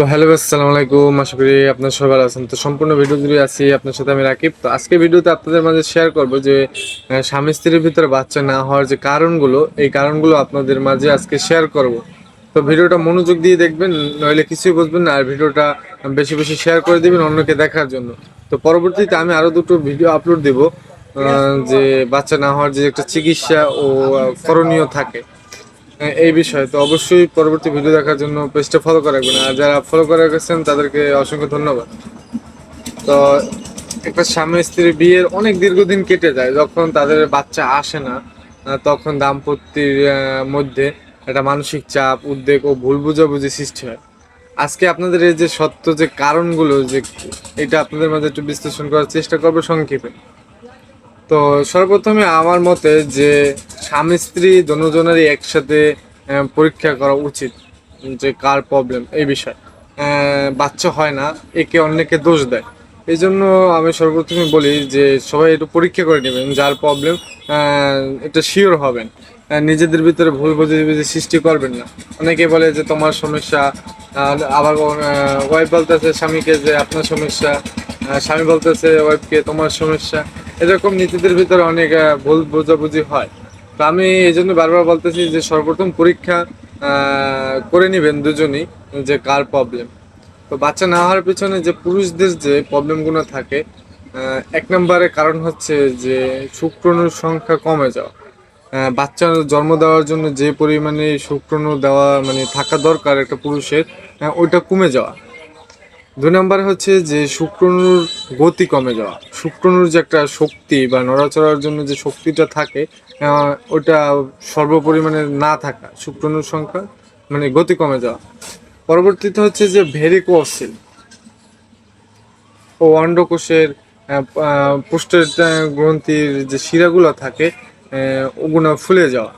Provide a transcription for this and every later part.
তো হ্যালো আসসালামু আলাইকুম। আশা করি আপনার সবাই আছেন। তো সম্পূর্ণ ভিডিও জুড়ে আছি আপনার সাথে আমি রাকিব। তো আজকে ভিডিওতে আপনাদের মাঝে শেয়ার করব যে স্বামী স্ত্রীর ভিতরে বাচ্চা না হওয়ার যে কারণগুলো, এই কারণগুলো আপনাদের মাঝে আজকে শেয়ার করব। তো ভিডিওটা মনোযোগ দিয়ে দেখবেন, নইলে কিছুই বুঝবেন না। আর ভিডিওটা বেশি বেশি শেয়ার করে দিবেন অন্যকে দেখার জন্য। তো পরবর্তীতে আমি আরও দুটো ভিডিও আপলোড দিব যে বাচ্চা না হওয়ার যে একটা চিকিৎসা ও করণীয় থাকে। এই বিষয়ে তো অবশ্যই পরবর্তী ভিডিও দেখার জন্য পেজটা ফলো করে রাখবেন। আর যারা ফলো করে রেখেছেন, তাদেরকে অসংখ্য ধন্যবাদ। তো একটা স্বামী স্ত্রীর বিয়ের অনেক দীর্ঘদিন কেটে যায়, যখন তাদের বাচ্চা আসে না তখন দাম্পত্যের মধ্যে একটা মানসিক চাপ, উদ্বেগ ও ভুল বুঝাবুঝি সৃষ্টি হয়। আজকে আপনাদের এই যে সত্য যে কারণগুলো, যে এটা আপনাদের মাঝে একটু বিশ্লেষণ করার চেষ্টা করব সংক্ষেপে। তো সর্বপ্রথমে আমার মতে যে স্বামী স্ত্রী দুজনেরই একসাথে পরীক্ষা করা উচিত যে কার প্রবলেম এই বিষয়। বাচ্চা হয় না, একে অন্যকে দোষ দেয়। এই জন্য আমি সর্বপ্রথমে বলি যে সবাই একটু পরীক্ষা করে নেবেন, যার প্রবলেম এটা শিওর হবেন। নিজেদের ভিতরে ভুল বুঝে সৃষ্টি করবেন না। অনেকে বলে যে তোমার সমস্যা আবার ওয়াইফ বলতেছে স্বামীকে যে আপনার সমস্যা স্বামী বলতেছে ওয়াইফকে তোমার সমস্যা। এরকম নীতিদের ভিতরে অনেক ভুল বোঝাবুঝি হয়। তো আমি এই জন্য বারবার বলতেছি যে সর্বপ্রথম পরীক্ষা করে নেবেন দুজনই, যে কার প্রবলেম তো বাচ্চা না হওয়ার পিছনে যে পুরুষদের যে প্রবলেমগুলো থাকে এক নম্বরে কারণ হচ্ছে যে শুক্রাণুর সংখ্যা কমে যাওয়া। বাচ্চা জন্ম দেওয়ার জন্য যে পরিমাণে শুক্রাণু দেওয়া মানে থাকা দরকার একটা পুরুষের ওইটা কমে যাওয়া। দুই নম্বরে হচ্ছে যে শুক্রাণুর গতি কমে যাওয়া। শুক্রাণুর যে একটা শক্তি বা নড়াচড়ার জন্য যে শক্তিটা থাকে ওটা সর্বপরিমাণে না থাকা শুক্রাণুর সংখ্যা মানে গতি কমে যাওয়া। পরবর্তীতে হচ্ছে যে ভেরিকোসিল ও অন্ডকোষের পুষ্টের গ্রন্থির যে শিরাগুলো থাকে ওগুলো ফুলে যাওয়া।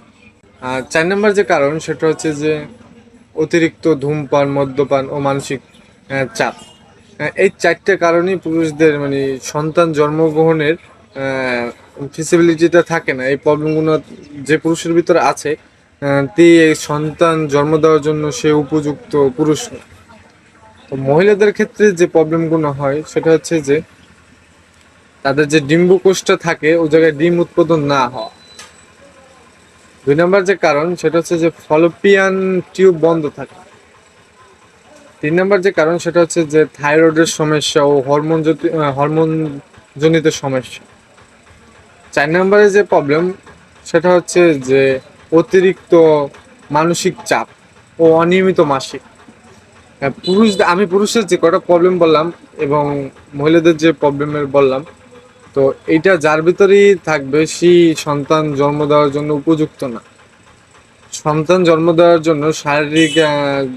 আর চার নম্বর যে কারণ, সেটা হচ্ছে যে অতিরিক্ত ধূমপান, মদ্যপান ও মানসিক চাপ। এই চারটে কারণেই পুরুষদের মানে সন্তান জন্মগ্রহণের ফিসিবিলিটিটা থাকে না। এই প্রবলেমগুলো যে পুরুষের ভিতরে আছে তে এই সন্তান জন্ম দেওয়ার জন্য সে উপযুক্ত পুরুষ তো মহিলাদের ক্ষেত্রে যে প্রবলেমগুলো হয়, সেটা হচ্ছে যে, তাদের যে ডিম্বকোষটা থাকে, ওই জায়গায় ডিম উৎপাদন না হওয়া। দুই নম্বর যে কারণ, সেটা হচ্ছে যে, ফলোপিয়ান টিউব বন্ধ থাকে। তিন নম্বর যে কারণ সেটা হচ্ছে যে থাইরয়েডের সমস্যা ও হরমোন হরমোন জনিত সমস্যা। চার নম্বরে যে প্রবলেম সেটা হচ্ছে যে অতিরিক্ত মানসিক চাপ ও অনিয়মিত মাসিক। পুরুষ আমি পুরুষের যে কটা প্রবলেম বললাম এবং মহিলাদের যে প্রবলেমের বললাম, তো এটা যার ভিতরেই থাকবে, সেই সন্তান জন্ম দেওয়ার জন্য উপযুক্ত না। সন্তান জন্ম দেওয়ার জন্য, শারীরিক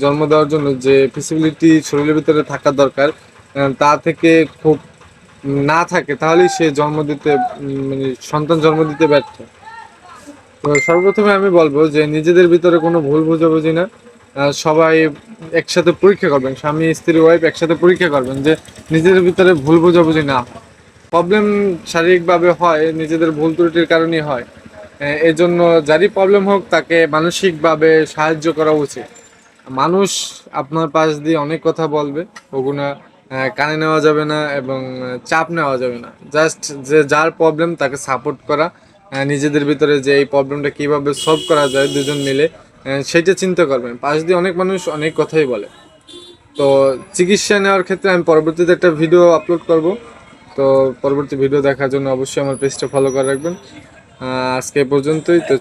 জন্ম দেওয়ার জন্য যে ফেসিবিলিটি শরীরের ভিতরে থাকা দরকার তা থেকে খুব না থাকে, তাহলেই সে জন্ম দিতে মানে সন্তান জন্ম দিতে ব্যর্থ। তো সর্বপ্রথমে আমি বলব যে নিজেদের ভিতরে কোনো ভুল বোঝাবুঝি না। সবাই একসাথে পরীক্ষা করবেন, স্বামী, স্ত্রী ওয়াইফ একসাথে পরীক্ষা করবেন যে নিজেদের ভিতরে ভুল বোঝাবুঝি না হয়। প্রবলেম শারীরিকভাবে হয়, নিজেদের ভুল ত্রুটির কারণেই হয়। এই জন্য যারই প্রবলেম হোক তাকে মানসিকভাবে সাহায্য করা উচিত। মানুষ আপনার পাশ দিয়ে অনেক কথা বলবে আহ, কানে নেওয়া যাবে না এবং চাপ নেওয়া যাবে না। জাস্ট যে যার প্রবলেম তাকে সাপোর্ট করা নিজেদের ভিতরে যে এই প্রবলেমটা কীভাবে সলভ করা যায় দুজন মিলে সেটা চিন্তা করবেন। পাশ দিয়ে অনেক মানুষ অনেক কথাই বলে। তো চিকিৎসা নেওয়ার ক্ষেত্রে আমি পরবর্তীতে একটা ভিডিও আপলোড করব। তো পরবর্তী ভিডিও দেখার জন্য অবশ্যই আমার পেজটা ফলো করে রাখবেন। আজকে পর্যন্তই তো